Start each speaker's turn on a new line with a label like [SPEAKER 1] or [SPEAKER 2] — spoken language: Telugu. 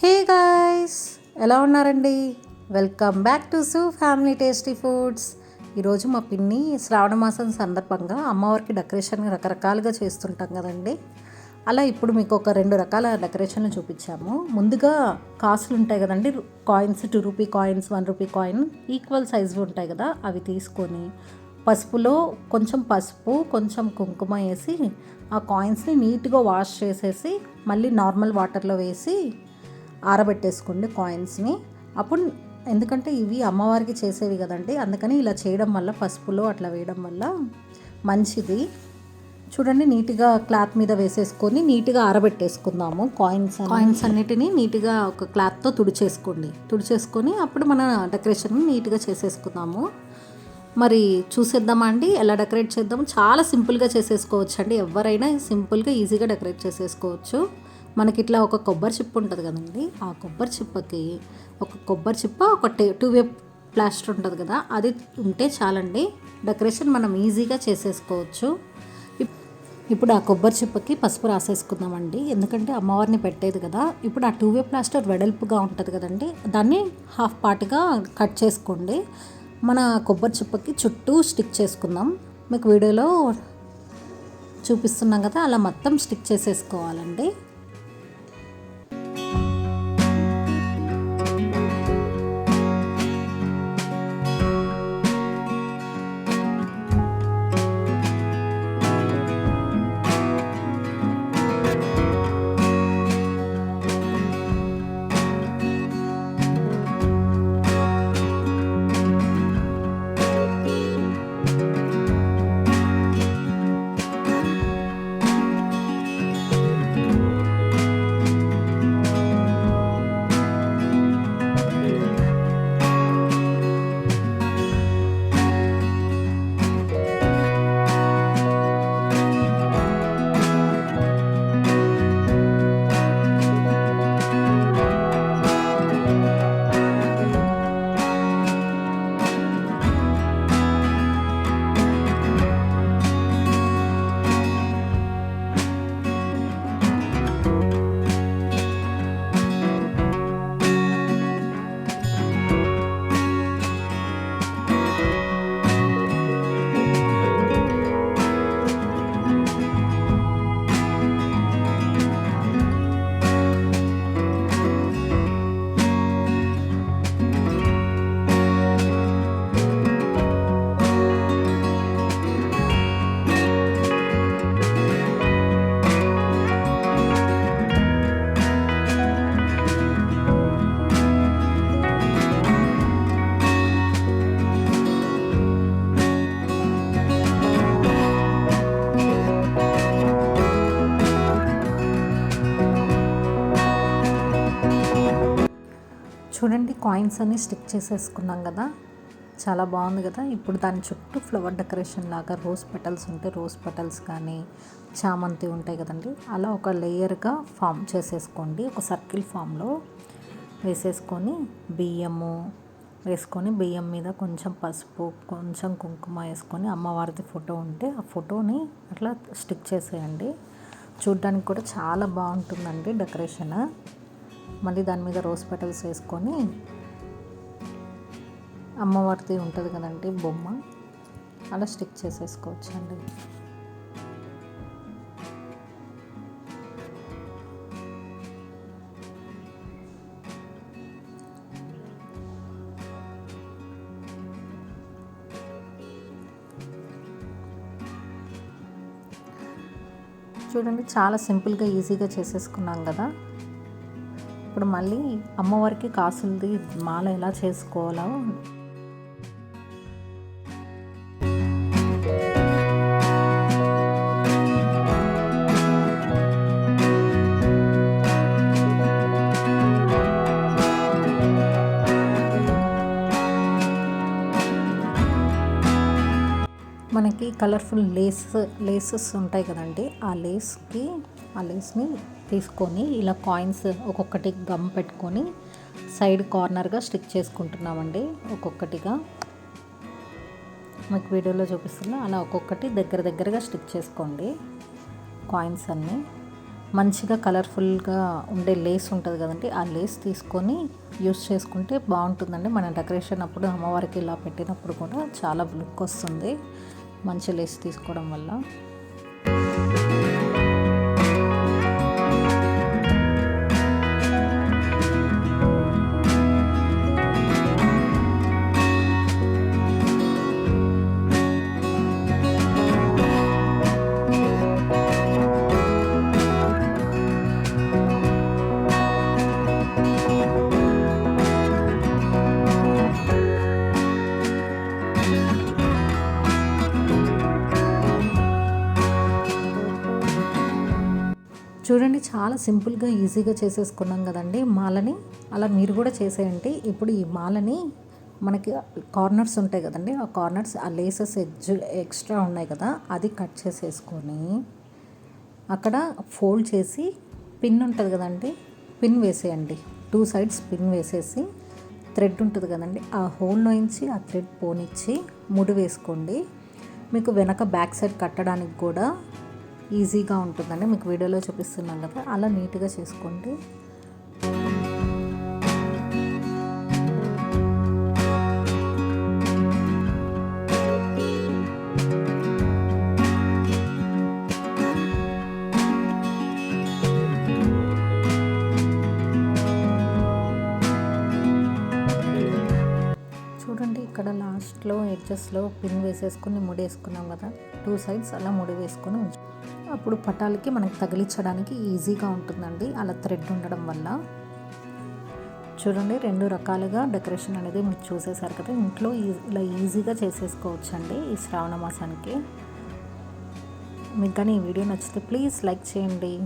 [SPEAKER 1] హే గాయస్ ఎలా ఉన్నారండి? వెల్కమ్ బ్యాక్ టు సు ఫ్యామిలీ టేస్టీ ఫుడ్స్. ఈరోజు మా పిన్ని శ్రావణ మాసం సందర్భంగా అమ్మవారికి డెకరేషన్ రకరకాలుగా చేస్తుంటాం కదండి. అలా ఇప్పుడు మీకు ఒక రెండు రకాల డెకరేషన్లు చూపించాము. ముందుగా కాసులు ఉంటాయి కదండి coins two rupee coins one rupee coin equal size ఉంటాయి కదా అవి తీసుకొని పసుపులో కొంచెం పసుపు కొంచెం కుంకుమ వేసి ఆ కాయిన్స్ని నీట్గా వాష్ చేసేసి మళ్ళీ నార్మల్ వాటర్లో వేసి ఆరబెట్టేసుకోండి కాయిన్స్ని. అప్పుడు ఎందుకంటే ఇవి అమ్మవారికి చేసేవి కదండి అందుకని ఇలా చేయడం వల్ల పసుపులో అట్లా వేయడం వల్ల మంచిది. చూడండి నీట్గా క్లాత్ మీద వేసేసుకొని నీట్గా ఆరబెట్టేసుకుందాము కాయిన్స్ కాయిన్స్ అన్నిటిని నీట్గా ఒక క్లాత్తో తుడిచేసుకోండి. తుడిచేసుకొని అప్పుడు మన డెకరేషన్ నీట్గా చేసేసుకుందాము. మరి చూసేద్దామా అండి? ఎలా డెకరేట్ చేద్దాము? చాలా సింపుల్గా చేసేసుకోవచ్చు అండి ఎవరైనా సింపుల్గా ఈజీగా డెకరేట్ చేసేసుకోవచ్చు. మనకి ఇట్లా ఒక కొబ్బరి చిప్ప ఉంటుంది కదండి ఆ కొబ్బరి చిప్పకి ఒక కొబ్బరి చిప్ప ఒక టే టూ వే ప్లాస్టర్ ఉంటుంది కదా అది ఉంటే చాలండి. డెకరేషన్ మనం ఈజీగా చేసేసుకోవచ్చు. ఇప్- ఇప్పుడు ఆ కొబ్బరి చిప్పకి పసుపు రాసేసుకుందామండి. ఎందుకంటే అమ్మవారిని పెట్టేది కదా ఇప్పుడు ఆ టూ వే ప్లాస్టర్ వెడల్పుగా ఉంటుంది కదండి దాన్ని హాఫ్ పార్ట్గా కట్ చేసుకోండి. మన కొబ్బరి చిప్పకి చుట్టూ స్టిక్ చేసుకుందాం. మీకు వీడియోలో చూపిస్తున్నాం కదా అలా మొత్తం స్టిక్ చేసేసుకోవాలండి. చూడండి కాయిన్స్ అన్ని స్టిక్ చేసేసుకున్నాం కదా. చాలా బాగుంది కదా. ఇప్పుడు దాని చుట్టూ ఫ్లవర్ డెకరేషన్ లాగా రోజ్ పెటల్స్ ఉంటే రోజ్ పెటల్స్ కానీ చామంతి ఉంటాయి కదండి. అలా ఒక లేయర్గా ఫామ్ చేసేసుకోండి. ఒక సర్కిల్ ఫామ్లో వేసేసుకొని బియ్యము వేసుకొని బియ్యం మీద కొంచెం పసుపు కొంచెం కుంకుమ వేసుకొని అమ్మవారిది ఫోటో ఉంటే ఆ ఫోటోని అట్లా స్టిక్ చేసేయండి. చూడ్డానికి కూడా చాలా బాగుంటుందండి డెకరేషన్ మళ్ళీ దాని మీద రోజ్ పెటల్స్ వేసుకొని అమ్మవారిది ఉంటుంది కదండి బొమ్మ. అలా స్టిక్ చేసేసుకోవచ్చు అండి చూడండి చాలా సింపుల్గా ఈజీగా చేసేసుకున్నాం కదా. ఇప్పుడు మళ్ళీ అమ్మవారికి కాసులది మాల ఎలా చేసుకోవాలో. మనకి కలర్ఫుల్ లేస్ లేసెస్ ఉంటాయి కదండి. ఆ లేస్కి ఆ లేస్ని తీసుకొని ఇలా కాయిన్స్ ఒక్కొక్కటి గమ్ పెట్టుకొని సైడ్ కార్నర్గా స్టిక్ చేసుకుంటున్నామండి ఒక్కొక్కటిగా. మీకు వీడియోలో చూపిస్తున్నా అలా ఒక్కొక్కటి దగ్గర దగ్గరగా స్టిక్ చేసుకోండి కాయిన్స్ అన్నీ. మంచిగా కలర్ఫుల్గా ఉండే లేస్ ఉంటుంది కదండి ఆ లేస్ తీసుకొని యూస్ చేసుకుంటే బాగుంటుందండి. మన డెకరేషన్ అప్పుడు అమ్మవారికి ఇలా పెట్టినప్పుడు కూడా చాలా లుక్ వస్తుంది మంచి లేస్ తీసుకోవడం వల్ల. చూడండి చాలా సింపుల్గా ఈజీగా చేసేసుకున్నాం కదండి మాలని. అలా మీరు కూడా చేసేయండి. ఇప్పుడు ఈ మాలని మనకి కార్నర్స్ ఉంటాయి కదండి ఆ కార్నర్స్ ఆ లేసెస్ ఎడ్జ్ ఎక్స్ట్రా ఉన్నాయి కదా అది కట్ చేసేసుకొని అక్కడ ఫోల్డ్ చేసి పిన్ ఉంటుంది కదండి పిన్ వేసేయండి. టూ సైడ్స్ పిన్ వేసేసి థ్రెడ్ ఉంటుంది కదండి ఆ హోల్లో నుంచి ఆ థ్రెడ్ పోనిచ్చి ముడి వేసుకోండి. మీకు వెనక బ్యాక్ సైడ్ కట్టడానికి కూడా ఈజీగా ఉంటుందండి. మీకు వీడియోలో చూపిస్తున్నాను కదా అలా నీట్గా చేసుకోండి. చూడండి ఇక్కడ లాస్ట్లో ఎడ్జెస్లో పిన్ వేసేసుకుని ముడి వేసుకున్నాం కదా. టూ సైడ్స్ అలా ముడి వేసుకొని ఉంచు అప్పుడు పటాలకి మనకి తగిలించడానికి ఈజీగా ఉంటుందండి. అలా థ్రెడ్ ఉండడం వల్ల. చూడండి రెండు రకాలుగా డెకరేషన్ అనేది మీరు చూసేసారు కదా. ఇంట్లో ఇలా ఈజీగా చేసేసుకోవచ్చండి ఈ శ్రావణ మాసానికి. మీకు కానీ ఈ వీడియో నచ్చితే ప్లీజ్ లైక్ చేయండి.